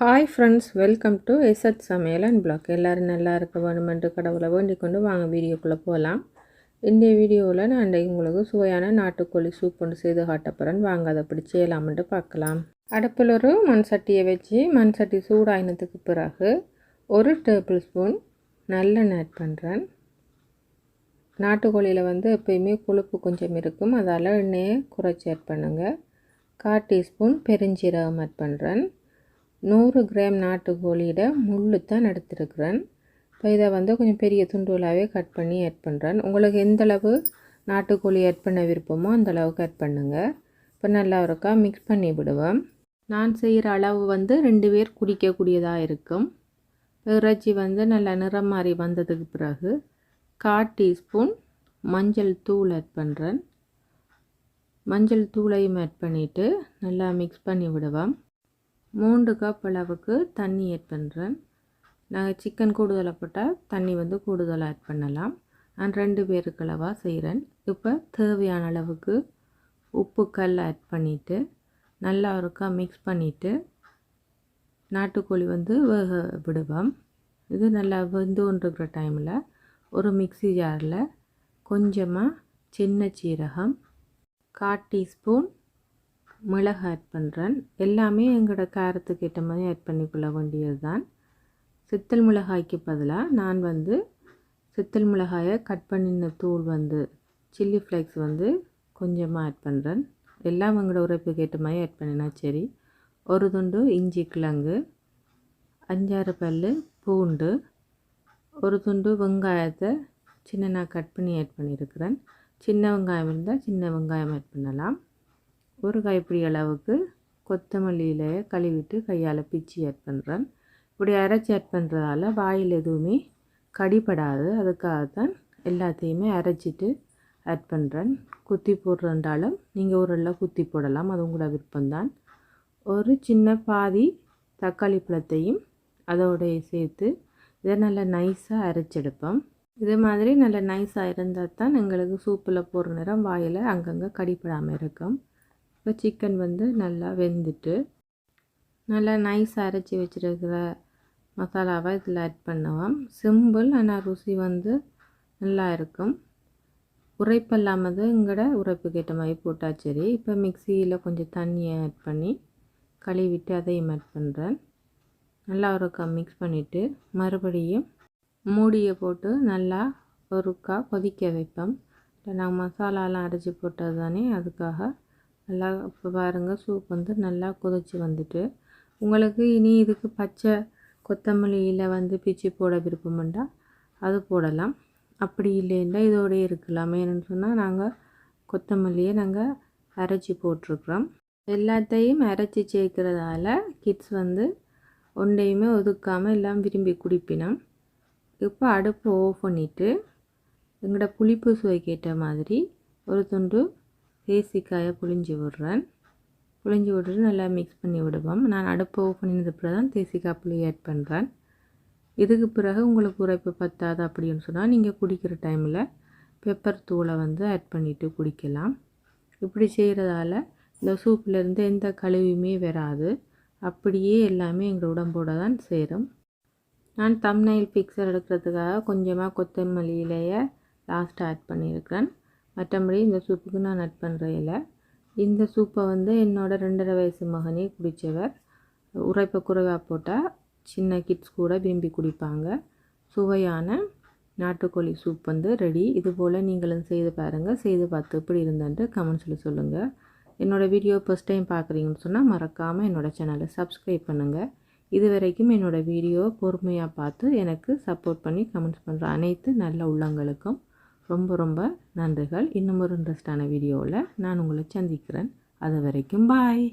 Hi friends welcome to எஸ்எட் சமையல் and black எல்லோரும் நல்லா இருக்க வேணுமென்று கடவுளை வேண்டிக் கொண்டு வாங்க வீடியோக்குள்ளே போகலாம் இந்த வீடியோவில் நான் இன்றைக்கு உங்களுக்கு சுவையான நாட்டுக்கோழி சூப் ஒன்று செய்து காட்டப்போகிறேன் வாங்க அதை அப்படி செய்யலாம்ன்ட்டு பார்க்கலாம். அடுப்பில் ஒரு மண் சட்டியை வச்சு மண் சட்டி சூடாயினத்துக்கு பிறகு ஒரு டேபிள் ஸ்பூன் நல்லெண்ணெய் ஆட் பண்ணுறேன் நாட்டுக்கோழியில் வந்து எப்பயுமே கொழுப்பு கொஞ்சம் இருக்கும். அதால் எண்ணெயை குறைச்சி ஆட் பண்ணுங்கள் கால் டீஸ்பூன் பெருஞ்சீரகம் ஆட் பண்ணுறேன் நூறு கிராம் நாட்டுக்கோழியோட முள்ளு தான் எடுத்துருக்குறேன். இப்போ இதை வந்து கொஞ்சம் பெரிய துண்டுகளாகவே கட் பண்ணி ஆட் பண்ணுறேன் உங்களுக்கு எந்தளவு நாட்டுக்கோழி ஆட் பண்ண விருப்பமோ அந்தளவுக்கு ஆட் பண்ணுங்கள் இப்போ நல்லா இருக்கா மிக்ஸ் பண்ணி விடுவேன் நான் செய்கிற அளவு வந்து ரெண்டு பேர் குடிக்கக்கூடியதாக இருக்கும். இறைச்சி வந்து நல்லா நிறம் மாறி வந்ததுக்கு பிறகு கால் டீஸ்பூன் மஞ்சள் தூள் ஆட் பண்ணுறேன் மஞ்சள் தூளையும் ஆட் பண்ணிவிட்டு நல்லா மிக்ஸ் பண்ணி விடுவேன் மூன்று கப் அளவுக்கு தண்ணி ஆட் பண்ணுறேன் நாங்கள் சிக்கன் கூடுதலாக போட்டால் தண்ணி வந்து கூடுதலாக ஆட் பண்ணலாம். நான் ரெண்டு பேருக்கு அளவாக செய்கிறேன் இப்போ தேவையான அளவுக்கு உப்பு கல் ஆட் பண்ணிவிட்டு நல்லா ஒருக்கா மிக்ஸ் பண்ணிவிட்டு நாட்டுக்கோழி வந்து வேக விடுவோம். இது நல்லா வெந்துன்றிருக்கிற டைமில் ஒரு மிக்சி ஜாரில் கொஞ்சமாக சின்ன சீரகம் கால் டீஸ்பூன் மிளகு ஆட் பண்ணுறேன் எல்லாமே எங்களோட காரத்துக்கு ஏற்ற மாதிரி ஆட் பண்ணிக்கொள்ள வேண்டியது தான் சித்தல் மிளகாய்க்கு பதிலாக நான் வந்து சித்தல் மிளகாயை கட் பண்ணின தூள் வந்து சில்லி ஃப்ளேக்ஸ் வந்து கொஞ்சமாக ஆட் பண்ணுறேன் எல்லாம் எங்களோட உரைப்புக்கு ஏற்ற மாதிரி ஆட் பண்ணினா சரி. ஒரு துண்டு இஞ்சி கிழங்கு அஞ்சாறு பல் பூண்டு ஒரு துண்டு வெங்காயத்தை சின்ன கட் பண்ணி ஆட் பண்ணியிருக்கிறேன். சின்ன வெங்காயம் இருந்தால் சின்ன வெங்காயம் ஆட் பண்ணலாம். ஒரு கைப்பிடி அளவுக்கு கொத்தமல்லி இலையை கழுவிட்டு கையால் பிச்சு ஆட் பண்ணுறேன் இப்படி அரைச்சி ஆட் பண்ணுறதால வாயில் எதுவுமே கடிப்படாது அதுக்காக தான் எல்லாத்தையுமே அரைச்சிட்டு ஆட் பண்ணுறேன் குத்தி போடுறதாலும் நீங்கள் ஊரெல்லாம் குத்தி போடலாம். அது உங்களோட விருப்பம்தான். ஒரு சின்ன பாதி தக்காளி பழத்தையும் அதோடைய சேர்த்து இதை நல்லா நைஸாக அரைச்செடுப்போம். இது மாதிரி நல்லா நைஸாக இருந்தால் தான் எங்களுக்கு சூப்பில் போடுற நேரம் வாயில் அங்கங்கே கடிப்படாமல் இருக்கும். இப்போ சிக்கன் வந்து நல்லா வெந்துட்டு நல்லா நைஸ் அரைச்சி வச்சுருக்கிற மசாலாவை இதில் ஆட் பண்ணுவோம் சிம்பிள் ஆனால் ருசி வந்து நல்லா இருக்கும். உரைப்பு இல்லாமல் இங்கட உரைப்புக்கு ஏற்ற மாதிரி போட்டால் சரி. இப்போ மிக்சியில் கொஞ்சம் தண்ணியை ஆட் பண்ணி கழுவிட்டு அதையும் ஆட் பண்ணுறேன் நல்லா ஒருக்கா மிக்ஸ் பண்ணிவிட்டு மறுபடியும் மூடியை போட்டு நல்லா ஒருக்கா கொதிக்க வைப்போம் நான் மசாலாலாம் அரைச்சி போட்டது தானே அதுக்காக நல்லா இப்போ பாருங்கள் சூப் வந்து நல்லா கொதிச்சு வந்துட்டு. உங்களுக்கு இனி இதுக்கு பச்சை கொத்தமல்லியில் வந்து பிச்சு போட விருப்பம்ண்டா அது போடலாம். அப்படி இல்லைன்னா இதோடய இருக்கலாம். ஏன்னு சொன்னால் நாங்கள் கொத்தமல்லியை நாங்கள் அரைச்சி போட்டிருக்கிறோம். எல்லாத்தையும் அரைச்சி சேர்க்குறதால கிட்ஸ் வந்து ஒன்றையுமே ஒதுக்காமல் எல்லாம் விரும்பி குடிப்பினோம். இப்போ அடுப்பு ஆஃப் பண்ணிவிட்டு எங்களோட புளிப்பு சுவை கேட்ட மாதிரி ஒரு துண்டு தேசிக்காயை புழிஞ்சு விடுறேன். புழிஞ்சு விட்டுட்டு நல்லா மிக்ஸ் பண்ணி விடுவோம். நான் அடுப்பை ஆஃப் பண்ணினது பிறகு தான் தேசிக்காய் புளி ஆட் பண்ணுறேன் இதுக்கு பிறகு உங்களுக்கு உரைப்பு பத்தாது அப்படின்னு சொன்னால் நீங்கள் குடிக்கிற டைமில் பெப்பர் தூளை வந்து ஆட் பண்ணிவிட்டு குடிக்கலாம். இப்படி செய்கிறதால இந்த சூப்பிலேருந்து எந்த கழுவியுமே வராது. அப்படியே எல்லாமே எங்கள் உடம்போட தான் சேரும். நான் தம்னைல் பிக்சர் எடுக்கிறதுக்காக கொஞ்சமாக கொத்தமல்லியிலேயே லாஸ்ட்டாக ஆட் பண்ணியிருக்கிறேன். மற்றபடி இந்த சூப்புக்கு நான் நட் பண்ணுற இல்லை இந்த சூப்பை வந்து என்னோடய ரெண்டரை வயசு மகனே குடித்தவர் உரைப்பை குறைவாக போட்டால் சின்ன கிட்ஸ் கூட விரும்பி குடிப்பாங்க. சுவையான நாட்டுக்கோழி சூப் வந்து ரெடி இது போல் நீங்களும் செய்து பாருங்கள் செய்து பார்த்து எப்படி இருந்தன்ட்டு கமெண்ட்ஸில் சொல்லுங்கள் என்னோடய வீடியோ ஃபஸ்ட் டைம் பார்க்குறீங்கன்னு சொன்னால் மறக்காமல் என்னோடய சேனலை சப்ஸ்கிரைப் பண்ணுங்கள் இது வரைக்கும் என்னோடய வீடியோ பொறுமையாக பார்த்து எனக்கு சப்போர்ட் பண்ணி கமெண்ட்ஸ் பண்ணுற அனைத்து நல்ல உள்ளங்களுக்கும் ரொம்ப ரொம்ப நன்றிகள். இன்னும் ஒரு இன்ட்ரெஸ்டான வீடியோவில் நான் உங்களை சந்திக்கிறேன். அது வரைக்கும் பாய்